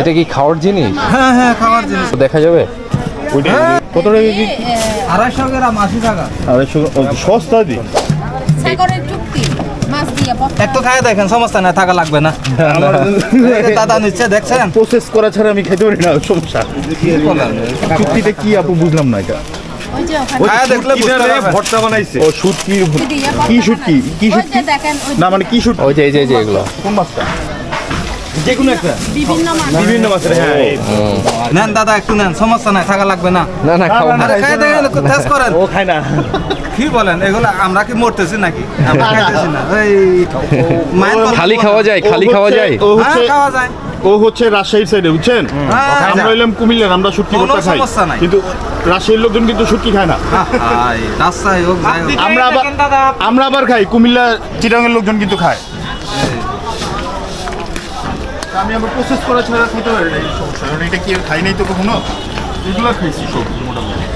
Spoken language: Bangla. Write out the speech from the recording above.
এটা কি খাওয়ার জিনিস? হ্যাঁ হ্যাঁ খাবার জিনিস। দেখা যাবে। কত টাকা কেজি? আড়াইশো গ্রাম আশি টাকা। আড়াইশো সস্তা দি। সাগরের চুক্তি মাছ দিয়ে পচা একটু খাই দেখেন সমস্যা নাই থাকা লাগবে না। আমার এই যে দাদা নিচ্ছে দেখছেন? প্রসেস করা ছাড়া আমি খেতে পারি না সমস্যা। চুক্তিটা কি আপু বুঝলাম না এটা? ওই যে ওখানে খায়া দেখলে বুঝতে পারবেন। ভর্তা বানাইছে। ও শুটকি দিয়ে কি শুটকি কি শুটকি না মানে কি শুটকি ওই এই যে এগুলো। কোন মাছটা? যে কোনো একটা। বিভিন্ন মাছ বিভিন্ন মাছের হ্যাঁ নেন দাদা একটু নেন সমস্যা নাই থাকা লাগবে না। না না খাও না। খাই দেখেন টেস্ট করেন। ও খায় না। কি বলেন এগুলো আমরা কি মরতেছি নাকি? আমরা খাইতেছি না। এই খালি খাওয়া যায় খালি খাওয়া হচ্ছে- যায়। হ্যাঁ খাওয়া যায়। ও হচ্ছে রাজশাহীর সাইডে বুঝছেন? হ্যাঁ, আমরা হইলাম কুমিল্লার আমরা শুটকি ভর্তা খাই। কিন্তু রাজশাহীর লোকজন কিন্তু শুটকি খায় না। আমরা আবার আমরা আবার খাই কুমিল্লা চিটাঙ্গের লোকজন কিন্তু খায়। আমি আবার প্রসেস করা ছাড়া খেতে পারি না এই সমস্যা কারণ এটা কি খাই নাই তো কখনো? এগুলো খাইছি সব মোটামুটি।